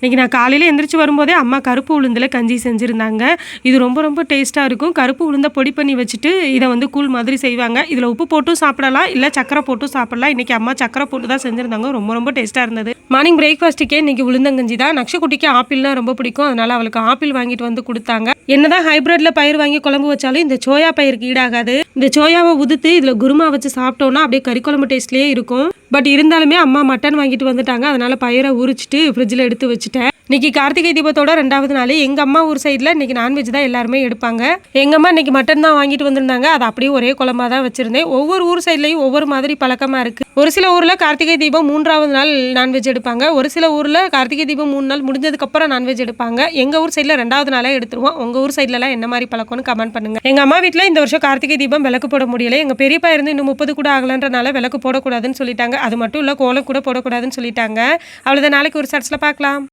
இன்றைக்கி நான் காலையில் எந்திரிச்சு வரும்போதே அம்மா கருப்பு உளுந்தில் கஞ்சி செஞ்சுருந்தாங்க. இது ரொம்ப ரொம்ப டேஸ்ட்டாக இருக்கும். கருப்பு உளுந்தை பொடி பண்ணி வச்சுட்டு இதை வந்து கூழ் மாதிரி செய்வாங்க. இதில் உப்பு போட்டும் சாப்பிடலாம் இல்லை சக்கரை போட்டும் சாப்பிடலாம். இன்றைக்கி அம்மா சக்கரை போட்டு தான் செஞ்சுருந்தாங்க. ரொம்ப ரொம்ப டேஸ்ட்டாக இருந்தது. மார்னிங் பிரேக்ஃபாஸ்ட்டுக்கே இன்றைக்கி உளுந்தங்கஞ்சி தான். நக்ஷக்குட்டிக்கு ஆப்பிள்னா ரொம்ப பிடிக்கும். அதனால் அவளுக்கு ஆப்பிள் வாங்கிட்டு வந்து கொடுத்தாங்க. என்னதான் ஹைப்ரிட்ல பயிர் வாங்கி குழம்பு வச்சாலும் இந்த சோயா பயிருக்கு ஈடாகாது. இந்த சோயாவை உதுத்து இதில் குருமா வச்சு சாப்பிட்டோம்னா அப்படியே கறி குழம்பு டேஸ்ட்லேயே இருக்கும். பட் இருந்தாலுமே அம்மா மட்டன் வாங்கிட்டு வந்துட்டாங்க. அதனால் பயிரை உரிச்சிட்டு ஃப்ரிட்ஜில் எடுத்து வச்சுட்டேன். இன்னைக்கு கார்த்திகை தீபத்தோட ரெண்டாவது நாள். எங்கள் அம்மா ஊர் சைடில் இன்னைக்கு நான்வெஜ் தான் எல்லாருமே எடுப்பாங்க. எங்கள் அம்மா இன்னைக்கு மட்டன் தான் வாங்கிட்டு வந்திருந்தாங்க. அது அப்படியே ஒரே குழம்பாக தான் வச்சுருந்தேன். ஒவ்வொரு ஊர் சைட்லையும் ஒவ்வொரு மாதிரி பழக்கமாக இருக்குது ஒரு சில ஊரில் கார்த்திகை தீபம் மூன்றாவது நாள் நான்வெஜ் எடுப்பாங்க. ஒரு சில ஊரில் கார்த்திகை தீபம் மூணு நாள் முடிஞ்சதுக்கப்புறம் நான்வெஜ் எடுப்பாங்க. எங்கள் ஊர் சைடில் ரெண்டாவது நாளாக எடுத்துருவோம். உங்கள் ஊர் சைட்லலாம் என்ன மாதிரி பழக்கம்னு கமெண்ட் பண்ணுங்கள் எங்கள் அம்மா வீட்டில் இந்த வருஷம் கார்த்திகை தீபம் விளக்கு போட முடியல. எங்கள் பெரியப்பா இருந்து இன்னும் முப்பது கூட ஆகலன்றனால விளக்கு போடக்கூடாதுன்னு சொல்லிட்டாங்க. அது மட்டும் இல்லை கோலம் கூட போடக்கூடாதுன்னு சொல்லிட்டாங்க. அவ்வளோதான் நாளைக்கு ஒரு சர்ச்சில் பார்க்கலாம்.